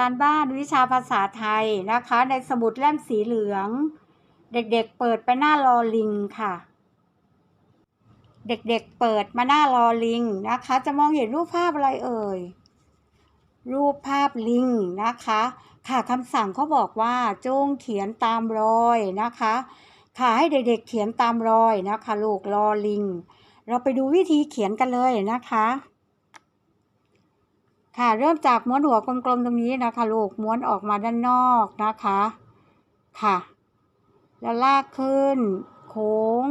การบ้านวิชาภาษาไทยนะคะ ในสมุดเล่มสีเหลือง เด็กๆเปิดไปหน้ารอลิงค่ะ เด็กๆเปิดมาหน้ารอลิงนะคะ จะมองเห็นรูปภาพอะไรเอ่ยรูปภาพลิงนะคะ ค่ะคำสั่งเขาบอกว่าจงเขียนตามรอยนะคะ ค่ะให้เด็กๆเขียนตามรอยนะคะ ลูกรอลิง เราไปดูวิธีเขียนกันเลยนะคะ ค่ะ เริ่มจากม้วนหัวกลมๆตรงนี้นะคะลูกม้วนออกมาด้านนอกนะคะ ค่ะ แล้วลากขึ้น โค้ง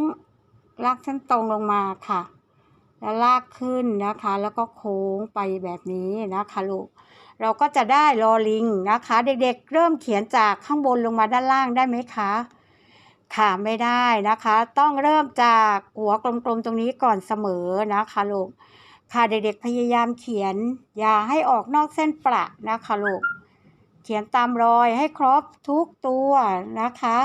ลากเส้นตรงลงมาค่ะ แล้วลากขึ้นนะคะ แล้วก็โค้งไปแบบนี้นะคะลูกเราก็จะได้ลอลิงนะคะ เด็กๆ เริ่มเขียนจากข้างบนลงมาด้านล่างได้ไหมคะค่ะไม่ได้นะคะ ต้องเริ่มจากหัวกลมๆตรงนี้ก่อนเสมอนะคะลูก ค่ะเด็กๆพยายามเขียน อย่าให้ออกนอกเส้นประนะคะลูกเขียนตามรอยให้ครบทุกตัวนะคะ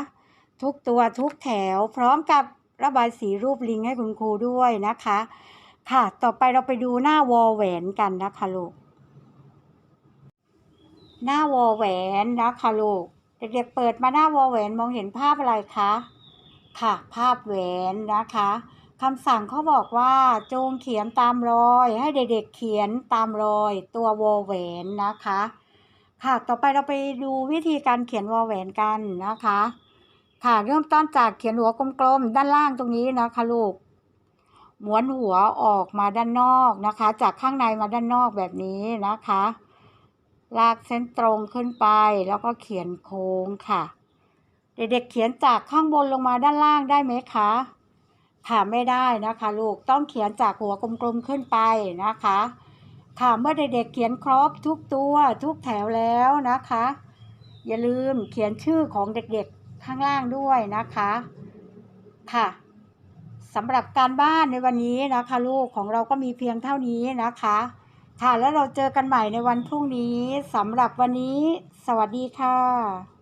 ทุกตัวทุกแถว พร้อมกับระบายสีรูปลิงให้คุณครูด้วยนะคะ ค่ะต่อไปเราไปดูหน้าวอแหวนกันนะคะลูกหน้าวอแหวนนะคะลูกเด็กๆเปิดมาหน้าวอแหวนมองเห็นภาพอะไรคะค่ะภาพแหวนนะคะ คำสั่งเขาบอกว่าจงเขียนตามรอย ให้เด็กๆเขียนตามรอย ตัววอแหวนนะคะ ค่ะต่อไปเราไปดูวิธีการเขียนวอแหวนกันนะคะ ค่ะเริ่มต้นจากเขียนหัวกลมๆด้านล่างตรงนี้นะคะลูกม้วนหัวออกมาด้านนอกนะคะ จากข้างในมาด้านนอกแบบนี้นะคะ ลากเส้นตรงขึ้นไปแล้วก็เขียนโค้งค่ะ เด็กๆเขียนจากข้างบนลงมาด้านล่างได้ไหมคะ ค่ะไม่ได้นะคะลูกต้องเขียนจากหัวกลมๆขึ้นไปนะคะ ค่ะเมื่อเด็กๆเขียนครบทุกตัวทุกแถวแล้วนะคะ อย่าลืมเขียนชื่อของเด็กๆข้างล่างด้วยนะคะค่ะสำหรับการบ้านในวันนี้นะคะลูกของเราก็มีเพียงเท่านี้นะคะ ค่ะแล้วเราเจอกันใหม่ในวันพรุ่งนี้สำหรับวันนี้ สวัสดีค่ะ